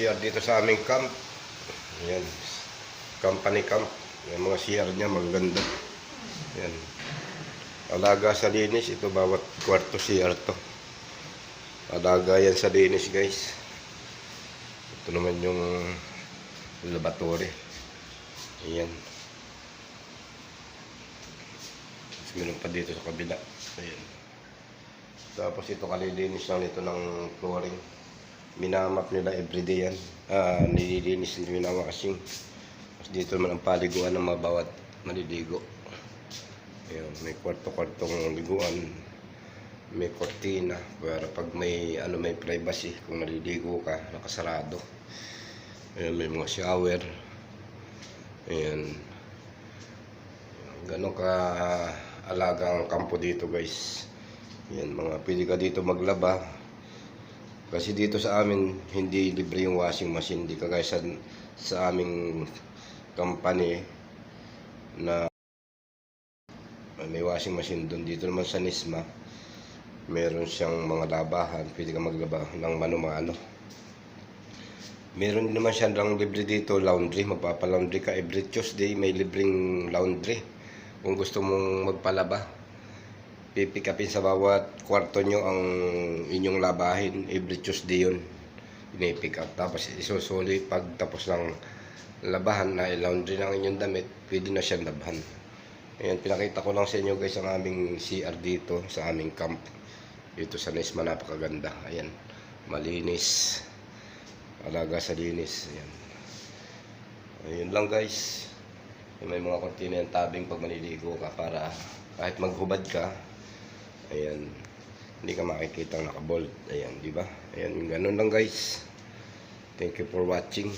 CR dito sa aming camp. Ayan. Company camp. Yung mga CR niya maganda. Ayan. Alaga sa linis. Ito bawat kwarto CR to. Alaga yan sa linis guys. Ito naman yung laboratory. Ayan. Tapos meron pa dito sa kabila. Ayan. Tapos ito kalilinis lang nito ng flooring. Minamap nila everyday yan. Ah, nililinis nila minamassing. Tapos dito naman ang paliguan ng mga bawat maliligo. Ayan, may kwarto-kwartong liguan. May kortina para pag may ano may privacy kung naliligo ka, nakasarado. Ayan, may mga shower. Ayan. Ganon ka alaga ang kampo dito guys. Yan, mga pwede ka dito maglaba. Kasi dito sa amin, hindi libre yung washing machine. Hindi kagaya sa, sa aming company na may washing machine doon. Dito naman sa Nisma, meron siyang mga labahan. Pwede ka maglaba ng mano-mano. Meron din naman siya lang libre dito, laundry. Magpapalaundry ka every Tuesday, may libreng laundry. Kung gusto mong magpalaba, pipick upin sa bawat kwarto nyo ang inyong labahin every Tuesday yun pinipick up. Tapos isusuli pag tapos ng labahan na i-laundry ng inyong damit pwede na siyang labahan ayan pinakita ko lang sa inyo guys ang aming CR dito sa aming camp. Dito sa Nesma napakaganda. Ayan malinis. Alaga sa linis. Ayan. Ayun lang guys. May mga kontina yung tabing pag maliligo ka para kahit maghubad ka Ayan. Hindi ka makikita ang nakabolt. Ayan, di ba? Ayan, ganun lang guys. Thank you for watching.